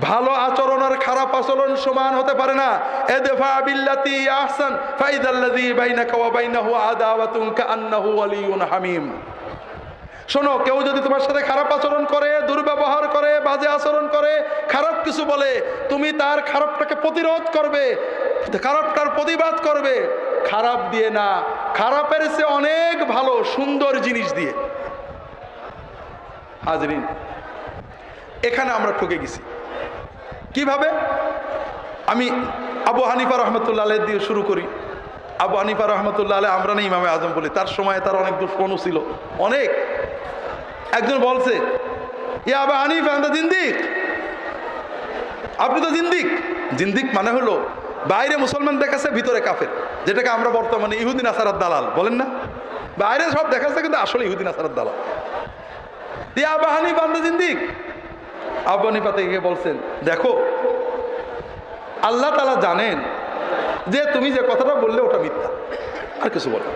ভালো আচরণ আর খারাপ আচরণ সমান হতে পারে না। এদেফা বিল্লাতি আহসান, ফাইদাল্লাযী বাইনাকা ওয়া বাইনাহু আদাওয়াতুন কাআন্নাহু ওয়ালিয়ুন হামীম। শোনো, কেউ যদি তোমার সাথে খারাপ আচরণ করে, দুর্ব্যবহার করে, বাজে আচরণ করে, খারাপ কিছু বলে, তুমি তার খারাপটাকে প্রতিরোধ করবে, খারাপটার প্রতিবাদ করবে। খারাপ দিয়ে না, খারাপের চেয়ে অনেক ভালো, সুন্দর জিনিস দিয়ে। হাজরিন, এখানে আমরা ঠকে গেছি। কীভাবে? আমি আবু হানিফা রহমতুল্লাহ আলহ দিয়ে শুরু করি। আবু হানিফা রহমতুল্লাহ আলহ আমরা না ইমামে আজম বলি। তার সময় তার অনেক দুশ্মনও ছিল। অনেক। একজন বলছে, ইয়া আবু হানিফা আন্দা জিন্দিক? আপনি তো জিন্দিক। জিন্দিক মানে হলো, বাইরে মুসলমান দেখাচ্ছে, ভিতরে কাফের। যেটাকে আমরা বর্তমানে ইহুদিন আসারাত দালাল, বলেন না? বাইরে সব দেখাচ্ছে, কিন্তু আসলে ইহুদিন আসারাত দালাল। ইয়া আবু হানিফা জিন্দিক? আবু হানিফা থেকে বলছেন, দেখো, আল্লাহ তালা জানেন যে তুমি যে কথাটা বললে ওটা মিথ্যা। আর কিছু বলো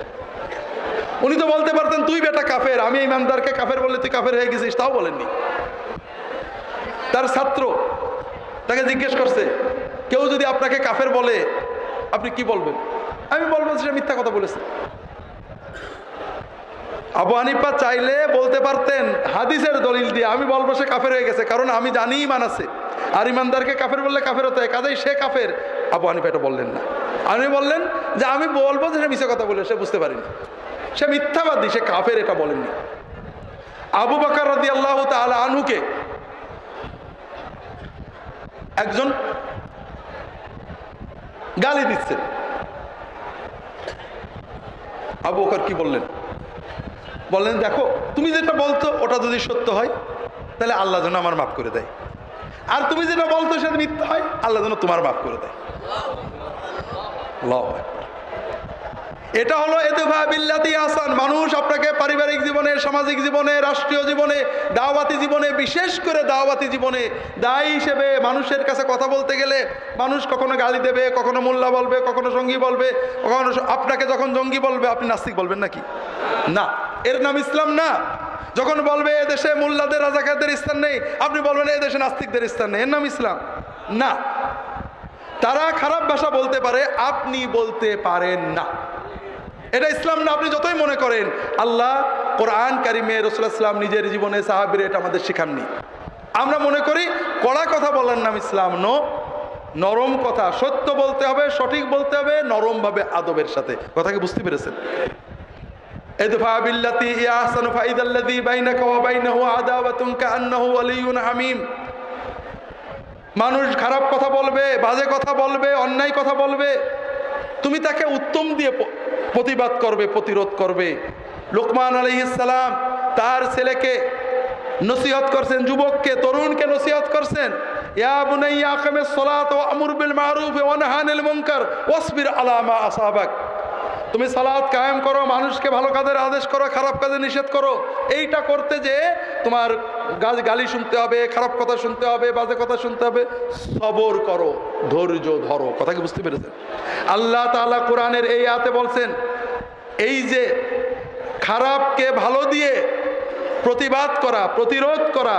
উনি তো বলতে পারতেন, তুই বেটা কাফের, আমি ইমানদারকে কাফের বললে তুই কাফের হয়ে গেছিস, তাও বলেননি। তার ছাত্র তাকে জিজ্ঞেস করছে, কেউ যদি আপনাকে কাফের বলে, আপনি কি বলবেন? আমি বলব সেটা মিথ্যা কথা বলেছে। আবু হানিফা চাইলে বলতে পারতেন, হাদিসের দলিল দিয়ে আমি বলব সে কাফের হয়ে গেছে, কারণ আমি জানি ইমান আছে। আর ইমানদারকে কাফের বললে কাফের হতে হয়, কাজেই সে কাফের। আবু হানিফা এটা বললেন না। আমি বললেন যে আমি বলব যে সে মিশে কথা বলে, সে বুঝতে পারেনি। সে মিথ্যাবাদী, সে কাফের এটা বলেননি। আবু বাকর রদি আল্লাহ তালা আনহুকে একজন গালি দিচ্ছেন। আবু বকর কি বললেন? বললেন, দেখো, তুমি যেটা বলতো, ওটা যদি সত্য হয়, তাহলে আল্লাহ যেন আমার মাফ করে দেয়। আর তুমি যেটা বলতো, সেটা মিথ্যা হয়, আল্লাহ যেন তোমার মাফ করে দেয়। এটা হলো এতেফা বিল্লাতি আসান মানুষ আপনাকে পারিবারিক জীবনে, সামাজিক জীবনে, রাষ্ট্রীয় জীবনে, দাওয়াতি জীবনে, বিশেষ করে দাওয়াতি জীবনে, দায়ী হিসেবে মানুষের কাছে কথা বলতে গেলে মানুষ কখনো গালি দেবে, কখনো মোল্লা বলবে, কখনো সঙ্গী বলবে, কখনো আপনাকে যখন জঙ্গি বলবে, আপনি নাস্তিক বলবেন নাকি? না। এর নাম ইসলাম না। যখন বলবে এদেশে মোল্লাদের রাজাকারদের স্থান নেই, আপনি বলবেন এদেশে নাস্তিকদের স্থান নেই। এর নাম ইসলাম না। তারা খারাপ ভাষা বলতে পারে, আপনি বলতে পারেন না। এটা ইসলাম না, আপনি যতই মনে করেন, আল্লাহ কোরআন কারিমে রসুলাম নিজের জীবনে সাহাবির এটা আমাদের শেখাননি। আমরা মনে করি, কড়া কথা বলার নাম ইসলাম নো, নরম কথা সত্য বলতে হবে, সঠিক বলতে হবে, নরমভাবে আদবের সাথে। কথা কি বুঝতে পেরেছেন? ادفع بالتي هي احسن فاذا الذي بينك وبينه عداوه كانه ولي حميم মানুষ খারাপ কথা বলবে বাজে কথা বলবে অন্যায় কথা বলবে তুমি তাকে উত্তম দিয়ে প- প্রতিবাদ করবে প্রতিরোধ করবে লোকমান আলহিসাল্লাম তার ছেলেকে নসিহত করছেন যুবককে তরুণকে নসিহত করছেন ইয়া বুনাইয়া আকামেস সালাত ওয়া আমর বিল মারুফ ওয়া নাহা আনিল মুনকার ওয়াসবির আলা মা আসাবাক তুমি সালাদ কায়েম করো, মানুষকে ভালো কাজের আদেশ করো, খারাপ কাজে নিষেধ করো। এইটা করতে যে তোমার গাছ গালি শুনতে হবে, খারাপ কথা শুনতে হবে, বাজে কথা শুনতে হবে, সবর করো, ধৈর্য ধরো। কথা কি বুঝতে পেরেছেন? আল্লাহ তাআলা কোরআনের এই আতে বলছেন, এই যে খারাপকে ভালো দিয়ে প্রতিবাদ করা, প্রতিরোধ করা,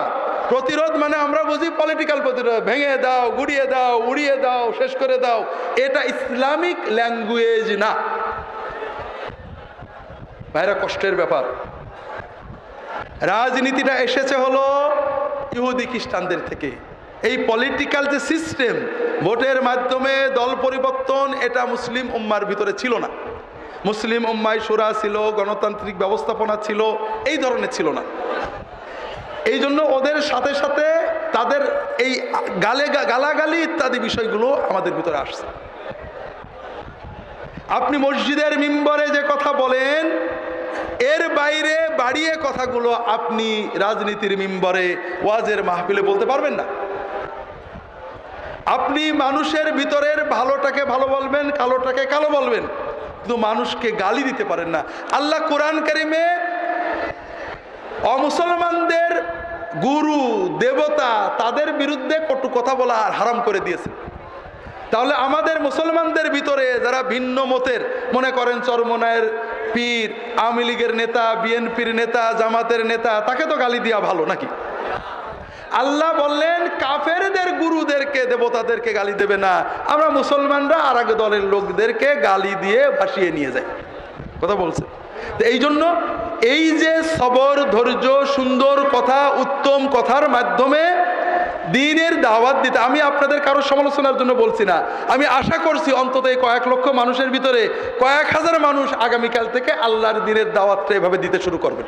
প্রতিরোধ মানে আমরা বুঝি পলিটিক্যাল প্রতিরোধ, ভেঙে দাও, গুড়িয়ে দাও, উড়িয়ে দাও, শেষ করে দাও, এটা ইসলামিক ল্যাঙ্গুয়েজ না। ভাইরা, কষ্টের ব্যাপার। রাজনীতিটা এসেছে হলো ইহুদি খ্রিস্টানদের থেকে। এই পলিটিক্যাল যে সিস্টেম ভোটের মাধ্যমে দল পরিবর্তন, এটা মুসলিম উম্মার ভিতরে ছিল না। মুসলিম উম্মায় সুরা ছিল, গণতান্ত্রিক ব্যবস্থাপনা ছিল, এই ধরনের ছিল না। এই জন্য ওদের সাথে সাথে তাদের এই গালে গালাগালি ইত্যাদি বিষয়গুলো আমাদের ভিতরে আসছে। আপনি মসজিদের মিম্বরে যে কথা বলেন, এর বাইরে বাড়িয়ে কথাগুলো আপনি রাজনীতির মিম্বরে, ওয়াজের মাহফিলে বলতে পারবেন না। আপনি মানুষের ভিতরের ভালোটাকে ভালো বলবেন, কালোটাকে কালো বলবেন, কিন্তু মানুষকে গালি দিতে পারেন না। আল্লাহ কোরআন কারিমে অমুসলমানদের গুরু, দেবতা, তাদের বিরুদ্ধে কটু কথা বলা আর হারাম করে দিয়েছে। তাহলে আমাদের মুসলমানদের ভিতরে যারা ভিন্ন মতের, মনে করেন চরমনায়ের পীর, আওয়ামী লীগের নেতা, বিএনপির নেতা, জামাতের নেতা, তাকে তো গালি দেওয়া ভালো নাকি? আল্লাহ বললেন, কাফেরদের গুরুদেরকে, দেবতাদেরকে গালি দেবে না। আমরা মুসলমানরা আর এক দলের লোকদেরকে গালি দিয়ে ভাসিয়ে নিয়ে যাই। কথা বলছে। তো এই জন্য এই যে সবর, ধৈর্য, সুন্দর কথা, উত্তম কথার মাধ্যমে দিনের দাওয়াত দিতে। আমি আপনাদের কারও সমালোচনার জন্য বলছি না। আমি আশা করছি অন্তত এই কয়েক লক্ষ মানুষের ভিতরে কয়েক হাজার মানুষ আগামীকাল থেকে আল্লাহর দিনের দাওয়াতটা এভাবে দিতে শুরু করবেন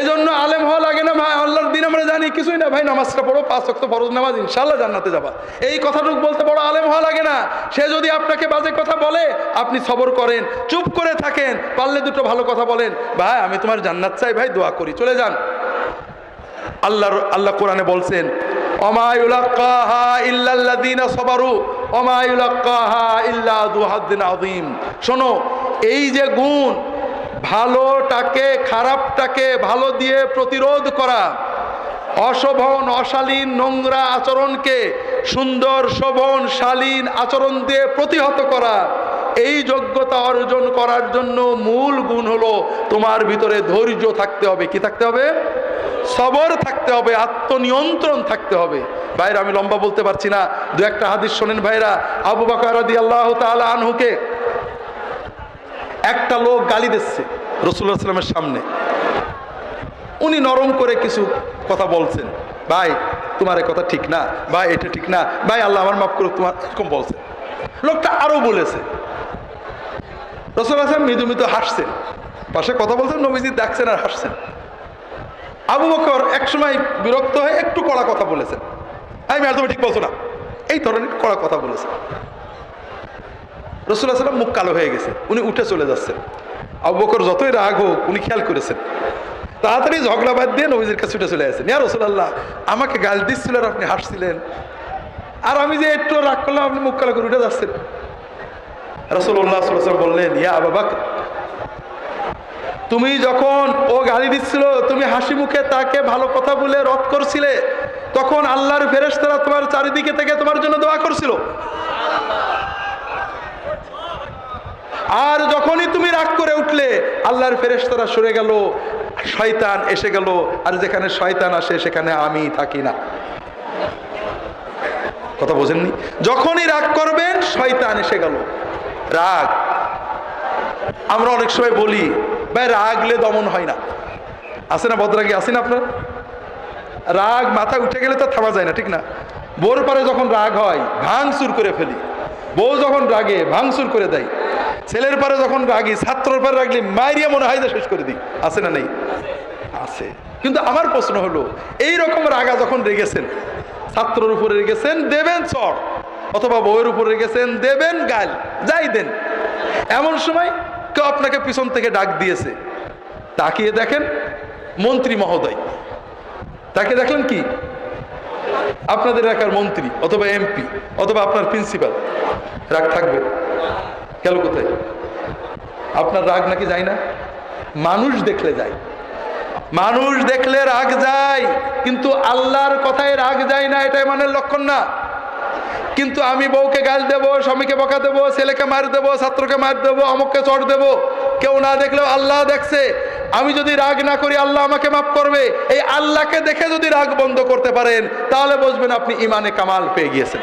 এজন্য আলেম হওয়া লাগে না, ভাই। আল্লাহর দিন আমরা জানি, কিছুই না। ভাই, নামাজটা পড়ো, পাঁচ অক্ত ফরজ নামাজ ইনশাল্লাহ জান্নাতে যাবা। এই কথাটুকু বলতে বড় আলেম হওয়া লাগে না। সে যদি আপনাকে বাজে কথা বলে, আপনি সবর করেন, চুপ করে থাকেন, পারলে দুটো ভালো কথা বলেন। ভাই, আমি তোমার জান্নাত চাই, ভাই, দোয়া করি। চলে যান। আল্লাহর আল্লাহ কোরআনে বলছেন শোনো, এই যে গুণ, ভালোটাকে, খারাপটাকে ভালো দিয়ে প্রতিরোধ করা, অশোভন, অশালীন, নোংরা আচরণকে সুন্দর, শোভন, শালীন আচরণ দিয়ে প্রতিহত করা, এই যোগ্যতা অর্জন করার জন্য মূল গুণ হলো তোমার ভিতরে ধৈর্য থাকতে হবে। কি থাকতে হবে? সবর থাকতে হবে, আত্মনিয়ন্ত্রণ থাকতে হবে। ভাইরা, আমি লম্বা বলতে পারছি না। দু একটা হাদিস শোনেন ভাইরা। আবু রাদি আল্লাহ আনহুকে একটা লোক গালি দিচ্ছে রসুল্লাহ সাল্লামের সামনে। উনি নরম করে কিছু কথা বলছেন। ভাই, তোমার কথা ঠিক না। ভাই, এটা ঠিক না। ভাই, আল্লাহ আমার মাফ করুক, তোমার এরকম বলছে। লোকটা আরও বলেছে। রসুল হাসান মৃদু মৃদু হাসছেন। পাশে কথা বলছেন, নবীজি দেখছেন আর হাসছেন। আবু বকর একসময় বিরক্ত হয়ে একটু কড়া কথা বলেছেন। আমি তুমি ঠিক বলছো না। এই ধরনের কড়া কথা বলেছেন। রসুল্লাহ সাল্লাম মুখ কালো হয়ে গেছে। উনি উঠে চলে যাচ্ছেন। আবু বকর যতই রাগ হোক, উনি খেয়াল করেছেন। তাড়াতাড়ি ঝগড়া বাদ দিয়ে নবীজির কাছে উঠে চলে আসেন। ইয়া রসুল্লাহ আমাকে গাল দিচ্ছিল আর আপনি হাসছিলেন। আর আমি যে একটু রাগ করলাম, আপনি মুখ কালো করে উঠে যাচ্ছেন। রসুল্লাহ বললেন, ইয়া বাবা তুমি যখন ও গালি দিচ্ছিল, তুমি হাসি মুখে তাকে ভালো কথা বলে রদ করছিলে, তখন আল্লাহর ফেরেশতারা তোমার চারিদিকে থেকে তোমার জন্য দোয়া করছিল। আর যখনই তুমি রাগ করে উঠলে, আল্লাহর ফেরেশতারা সরে গেল, শয়তান এসে গেল, আর যেখানে শয়তান আসে, সেখানে আমি থাকি না। কথা বোঝেননি? যখনই রাগ করবেন, শয়তান এসে গেল। রাগ। আমরা অনেক সময় বলি ভাই, রাগলে দমন হয় না। আসে না বদরাগি আছে না আপনার? রাগ মাথা উঠে গেলে তো থামা যায় না, ঠিক না? বোর পারে যখন রাগ হয়, ভাঙচুর করে ফেলি। বউ যখন রাগে, ভাঙচুর করে দেয়। ছেলের পারে যখন রাগি, ছাত্রর পারে রাগলে মায়েরিয়া মনে হয় যে শেষ করে দিই। আছে না নেই? আছে। কিন্তু আমার প্রশ্ন হলো এই রকম রাগা যখন রেগেছেন, ছাত্রর উপরে রেগেছেন, দেবেন চড় অথবা বউয়ের উপরে রেগেছেন, দেবেন গাল, যাই দেন। এমন সময় কেউ আপনাকে পিছন থেকে ডাক দিয়েছে। তাকিয়ে দেখেন মন্ত্রী মহোদয়। তাকে দেখলেন কি? আপনাদের এলাকার মন্ত্রী অথবা এমপি অথবা আপনার প্রিন্সিপাল। রাগ থাকবে। গেল কোথায়? আপনার রাগ নাকি যায় না? মানুষ দেখলে যায়। মানুষ দেখলে রাগ যায়, কিন্তু আল্লাহর কথায় রাগ যায় না, এটাই মানের লক্ষণ না। কিন্তু আমি বউকে গাল দেবো, স্বামীকে বকা দেবো, ছেলেকে মার দেবো, ছাত্রকে মার দেবো, অমুককে চড় দেবো। কেউ না দেখলেও আল্লাহ দেখছে। আমি যদি রাগ না করি, আল্লাহ আমাকে মাফ করবে। এই আল্লাহকে দেখে যদি রাগ বন্ধ করতে পারেন, তাহলে বুঝবেন আপনি ইমানে কামাল পেয়ে গিয়েছেন।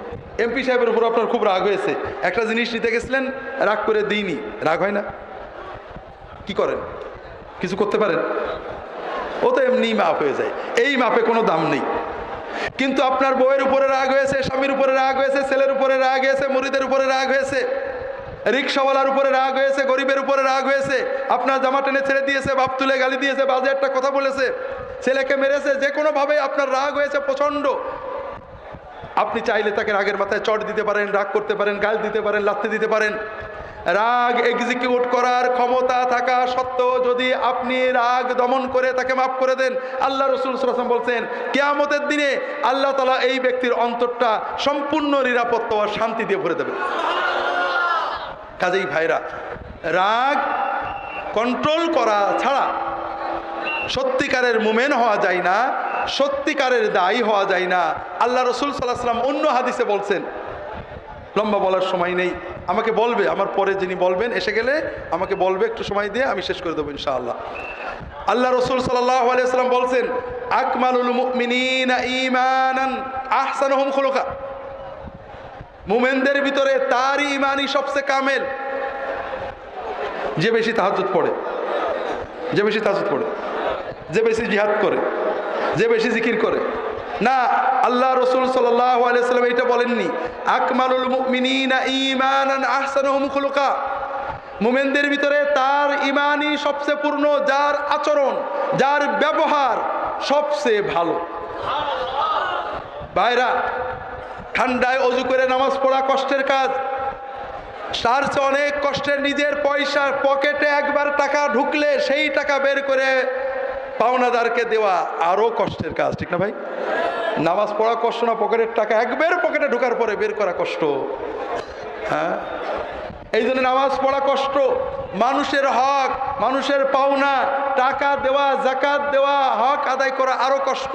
এমপি সাহেবের উপর আপনার খুব রাগ হয়েছে। একটা জিনিস নিতে গেছিলেন, রাগ করে দিইনি। রাগ হয় না? কি করেন? কিছু করতে পারেন? ও তো এমনি মাপ হয়ে যায়। এই মাপে কোনো দাম নেই। কিন্তু আপনার বউয়ের উপরে রাগ হয়েছে, স্বামীর উপরে রাগ হয়েছে, ছেলের উপরে রাগ হয়েছে, মুড়িদের উপরে রাগ হয়েছে, রিক্সাওয়ালার উপরে রাগ হয়েছে, গরিবের উপরে রাগ হয়েছে। আপনার জামা টেনে ছেড়ে দিয়েছে, বাপ তুলে গালি দিয়েছে, বাজে একটা কথা বলেছে। ছেলেকে মেরেছে, যে কোনোভাবে আপনার রাগ হয়েছে প্রচণ্ড। আপনি চাইলে তাকে রাগের মাথায় চট দিতে পারেন, রাগ করতে পারেন, গাল দিতে পারেন লাথি দিতে পারেন। রাগ এক্সিকিউট করার ক্ষমতা থাকা সত্ত্বেও যদি আপনি রাগ দমন করে তাকে মাফ করে দেন, আল্লাহ রসুল সাল্লাম বলছেন, কেয়ামতের দিনে আল্লাহ তালা এই ব্যক্তির অন্তরটা সম্পূর্ণ নিরাপত্তা ও শান্তি দিয়ে ভরে দেবে কাজেই ভাইরা, রাগ কন্ট্রোল করা ছাড়া সত্যিকারের মুমেন হওয়া যায় না। সত্যিকারের দায়ী হওয়া যায় না। আল্লাহ রসুল সাল্লাহ সাল্লাম অন্য হাদিসে বলছেন, লম্বা বলার সময় নেই, আমাকে বলবে, আমার পরে যিনি বলবেন, এসে গেলে আমাকে বলবে, একটু সময় দিয়ে আমি শেষ করে দেবো ইনশাআল্লাহ। আল্লাহ রসুল সাল্লাহ বলছেন খুলুকা। মুমেনদের ভিতরে তারই ইমানই সবচেয়ে কামেল। যে বেশি তাহাজ্জুদ পড়ে, যে বেশি তাহাজ্জুদ পড়ে, যে বেশি জিহাদ করে। যে বেশি জিকির করে। না, আল্লাহ রসুল সাল্লাম এইটা বলেননি। আকমালুল খুলুকা। মুমেনদের ভিতরে তার ইমানই সবচেয়ে পূর্ণ, যার আচরণ, যার ব্যবহার সবচেয়ে ভালো। ভাইরা, ঠান্ডায় অজু করে নামাজ পড়া কষ্টের কাজ। তার অনেক কষ্টের নিজের পয়সা পকেটে একবার টাকা ঢুকলে সেই টাকা বের করে পাওনাদারকে দেওয়া আরও কষ্টের কাজ, ঠিক না ভাই? নামাজ পড়া কষ্ট না, পকেটের টাকা একবার পকেটে ঢোকার পরে বের করা কষ্ট। হ্যাঁ? এই জন্য নামাজ পড়া কষ্ট, মানুষের হক, মানুষের পাওনা, টাকা দেওয়া জাকাত দেওয়া, হক আদায় করা আরও কষ্ট।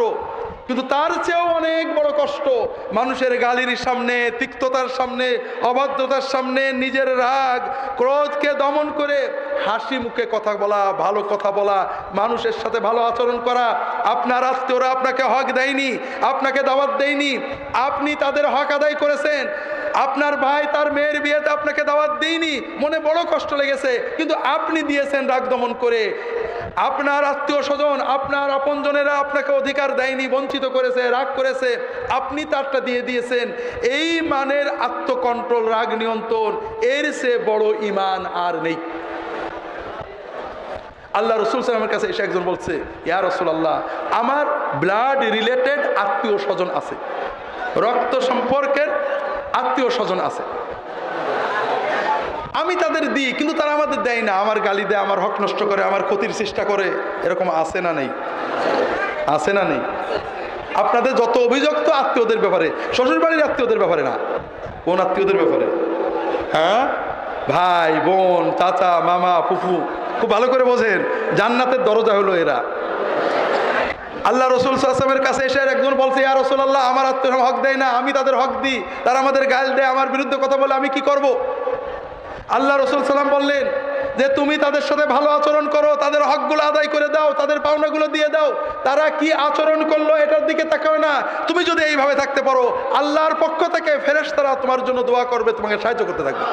কিন্তু তার চেয়েও অনেক বড় কষ্ট, মানুষের গালির সামনে, তিক্ততার সামনে, অবাধ্যতার সামনে নিজের রাগ, ক্রোধকে দমন করে হাসি মুখে কথা বলা, ভালো কথা বলা, মানুষের সাথে ভালো আচরণ করা। আপনার আত্মীয়রা আপনাকে হক দেয়নি, আপনাকে দাওয়াত দেয়নি। আপনি তাদের হক আদায় করেছেন। আপনার ভাই তার মেয়ের বিয়েতে আপনাকে দাওয়াত দেয়নি। মনে বড় কষ্ট লেগেছে, কিন্তু আপনি দিয়েছেন রাগ দমন করে। আপনার আত্মীয় স্বজন, আপনার আপনজনেরা আপনাকে অধিকার দেয়নি, বঞ্চিত করেছে, রাগ করেছে। আপনি তারটা দিয়ে দিয়েছেন। এই মানের আত্মকন্ট্রোল, রাগ নিয়ন্ত্রণ, এর সে বড় ইমান আর নেই। আল্লাহ রসুল সালামের কাছে এসে একজন বলছে, ইয়া রসুল আল্লাহ আমার ব্লাড রিলেটেড আত্মীয় স্বজন আছে। রক্ত সম্পর্কের আত্মীয় স্বজন আছে। আমি তাদের দিই, কিন্তু তারা আমাদের দেয় না। আমার গালি দেয়, আমার হক নষ্ট করে, আমার ক্ষতির চেষ্টা করে। এরকম আছে না নেই? আছে না নেই? আপনাদের যত অভিযুক্ত আত্মীয়দের ব্যাপারে শ্বশুর বাড়ির আত্মীয়দের ব্যাপারে না। কোন আত্মীয়দের ব্যাপারে? হ্যাঁ? ভাই, বোন, চাচা, মামা, ফুফু খুব ভালো করে বোঝেন, জান্নাতের দরজা হলো এরা। আল্লাহ রসুল সাল্লামের কাছে এসে একজন বলছে, ইয়া রসুল আল্লাহ আমার আত্মীয় হক দেয় না, আমি তাদের হক দিই, তারা আমাদের গাল দেয়, আমার বিরুদ্ধে কথা বলে আমি কি করব। আল্লাহ রসুল সাল্লাম বললেন যে, তুমি তাদের সাথে ভালো আচরণ করো, তাদের হকগুলো আদায় করে দাও, তাদের পাওনাগুলো দিয়ে দাও। তারা কি আচরণ করল এটার দিকে তাকাবে না। তুমি যদি এইভাবে থাকতে পারো, আল্লাহর পক্ষ থেকে ফেরেস তারা তোমার জন্য দোয়া করবে, তোমাকে সাহায্য করতে থাকবে।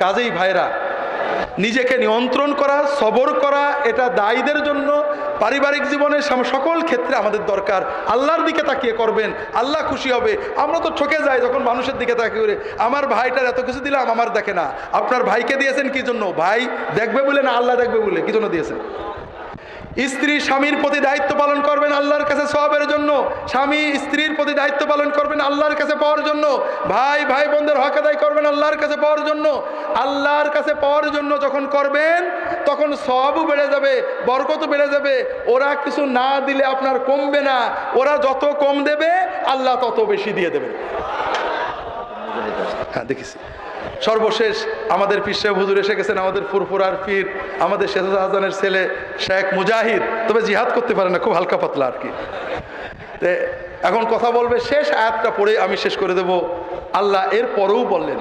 কাজেই ভাইরা নিজেকে নিয়ন্ত্রণ করা, সবর করা, এটা দায়ীদের জন্য পারিবারিক জীবনের সকল ক্ষেত্রে আমাদের দরকার। আল্লাহর দিকে তাকিয়ে করবেন, আল্লাহ খুশি হবে। আমরা তো ঠকে যাই যখন মানুষের দিকে তাকিয়ে করে। আমার ভাইটার এত কিছু দিলাম, আমার দেখে না। আপনার ভাইকে দিয়েছেন কি জন্য? ভাই দেখবে বলে না আল্লাহ দেখবে বলে? কি জন্য দিয়েছেন? স্ত্রী স্বামীর প্রতি দায়িত্ব পালন করবেন আল্লাহর কাছে সবের জন্য। স্বামী স্ত্রীর প্রতি দায়িত্ব পালন করবেন আল্লাহর কাছে পাওয়ার জন্য। ভাই ভাই বোনদের হক আদায় করবেন আল্লাহর কাছে পাওয়ার জন্য। আল্লাহর কাছে পাওয়ার জন্য যখন করবেন, তখন সবও বেড়ে যাবে, বরকতও বেড়ে যাবে। ওরা কিছু না দিলে আপনার কমবে না। ওরা যত কম দেবে, আল্লাহ তত বেশি দিয়ে দেবেন। হ্যাঁ দেখেছি। সর্বশেষ আমাদের পিসে হুজুর এসে গেছেন, আমাদের ফুরফুরার পীর, আমাদের শেহজাদ আহসানের ছেলে শেখ মুজাহিদ। তবে জিহাদ করতে পারে না, খুব হালকা পাতলা আর কি। এখন কথা বলবে, শেষ আয়াতটা পড়ে আমি শেষ করে দেব। আল্লাহ এর পরেও বললেন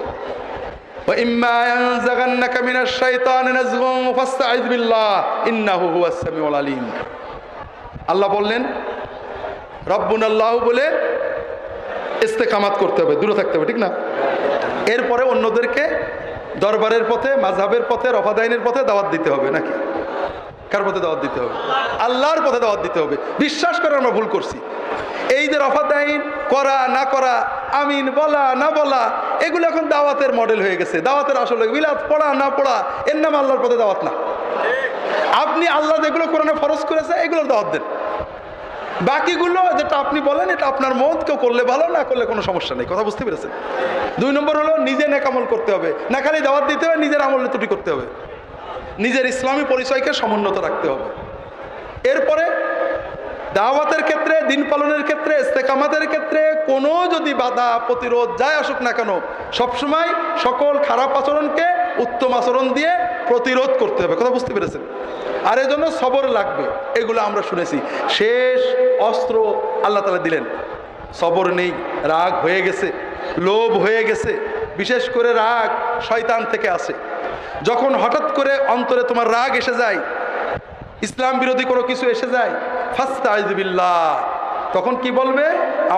আল্লাহ বললেন রব্বুন আল্লাহ বলে ইস্তেকামাত করতে হবে, দূরে থাকতে হবে, ঠিক না? এরপরে অন্যদেরকে দরবারের পথে মাঝহাবের পথে, রফাদাইনের পথে দাওয়াত দিতে হবে নাকি? কার পথে দাওয়াত দিতে হবে? আল্লাহর পথে দাওয়াত দিতে হবে। বিশ্বাস করে আমরা ভুল করছি। এই যে রফাদাইন, করা, না করা, আমিন বলা, না বলা, এগুলো এখন দাওয়াতের মডেল হয়ে গেছে। দাওয়াতের আসলে বিলাত পড়া, না পড়া, এর নাম আল্লাহর পথে দাওয়াত না। আপনি আল্লাহ যেগুলো কোরআনে ফরজ করেছে, এগুলোর দাওয়াত দেন। বাকিগুলো যেটা আপনি বলেন, এটা আপনার মত কেউ করলে ভালো, না করলে কোনো সমস্যা নেই। কথা বুঝতে পেরেছেন? দুই নম্বর হলো, নিজে নেকামল করতে হবে। না খালি দাওয়াত দিতে হবে, নিজের আমলে ত্রুটি করতে হবে। নিজের ইসলামী পরিচয়কে সমুন্নত রাখতে হবে। এরপরে, দাওয়াতের ক্ষেত্রে, দিন পালনের ক্ষেত্রে, ইস্তেকামাতের ক্ষেত্রে, কোনো যদি বাধা, প্রতিরোধ, যাই আসুক না কেন, সবসময় সকল খারাপ আচরণকে উত্তম আচরণ দিয়ে প্রতিরোধ করতে হবে, কথা বুঝতে পেরেছেন? আর এর জন্য সবর লাগবে, এগুলো আমরা শুনেছি। শেষ অস্ত্র আল্লাহ তালা দিলেন। সবর নেই, রাগ হয়ে গেছে, লোভ হয়ে গেছে, বিশেষ করে রাগ শয়তান থেকে আসে। যখন হঠাৎ করে অন্তরে তোমার রাগ এসে যায়, ইসলাম বিরোধী কোনো কিছু এসে যায় ফাস্তা আইজবিল্লাহ তখন কি বলবে?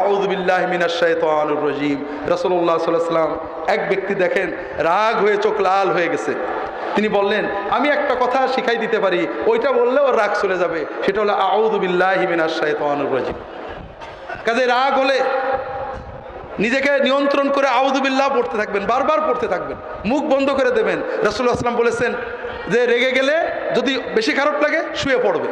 আউজবিল্লাহ মিনাশাইতানুর রজিম। রসল্লাহ সাল্লাম এক ব্যক্তি দেখেন, রাগ হয়ে চোখ লাল হয়ে গেছে। তিনি বললেন, আমি একটা কথা শিখাই দিতে পারি, ওইটা বললে ওর রাগ চলে যাবে। সেটা হলো আউদুবিল্লাহ মিনাশাইতানুর রজিম। কাজে রাগ হলে নিজেকে নিয়ন্ত্রণ করে আউদুবিল্লাহ পড়তে থাকবেন, বারবার পড়তে থাকবেন। মুখ বন্ধ করে দেবেন। রাসুল্লাহ আসলাম বলেছেন যে, রেগে গেলে যদি বেশি খারাপ লাগে, শুয়ে পড়বে।